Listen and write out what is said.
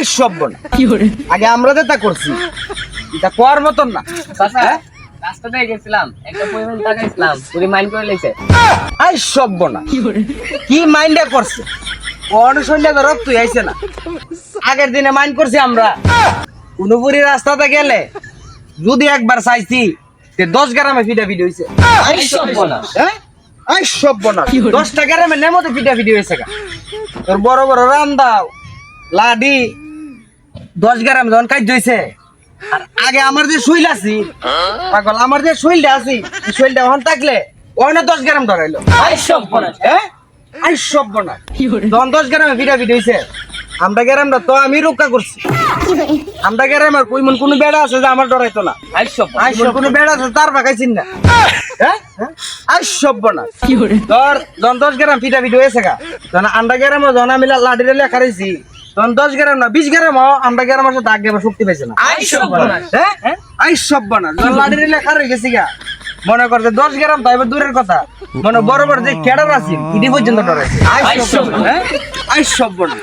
I আগে আমরা যেটা করছি এটা মতন না। চাচা রাস্তাতে গেছিলাম একটা পরিমাণ টাকা ইসলাম পুরি মাইন্ড করে লেছে আই সব না কি মাইন্ডে করছে? কোন শরীরে তো রক্ত আইছে না। আগের দিনে মাইন্ড করছি আমরা। উনুপুরি রাস্তাতে গেলে যদি একবার চাইছি তে দশ গ্রামে ফিটা ফিটি হয়েছে আই। হ্যাঁ? আই দশটা গ্রামে নেমতে ফিটা ফিটি হয়েছে তোর বড় বড় রান্দাও লাডি দশ গ্রাম যখন কাজ হয়েছে আর আগে আমার যে শৈল আছি পাগল আমার যে শৈলটা আছি শৈলটা ওখান থাকলে ওখানে দশ গ্রাম ধরাইলো আই সর্বনাশ। হ্যাঁ আই সব না তখন দশ গ্রামে ফিটা ফিটি হয়েছে আমরা গ্রামটা তো আমি রক্ষা করছি। আমরা গ্রামের কই মন কোনো বেড়া আছে যে আমার ডরাইতো না। আই সর্বনাশ। আই সব কোনো বেড়া আছে তার বাকাইছিন না। হ্যাঁ? আই সব না তোর যখন দশ গ্রাম ফিটা ফিটি হয়েছে গা তখন আন্ডা গ্রামে যখন আমি লাঠিরে লেখা রয়েছি তখন দশ গ্রাম না বিশ গ্রাম আমরা গ্রাম আসে দাগ আগে শক্তি পাইছে না। আই সব আই সব বানা লাড়ি লাঠিরে লেখা রয়ে গেছি গা মনে করছে দশ গ্রাম তাইবে এবার দূরের কথা। মনে বড় বড় যে ক্যাডার আছে ইডি পর্যন্ত ডরাইছে। আই আই সব। হ্যাঁ? আই সব না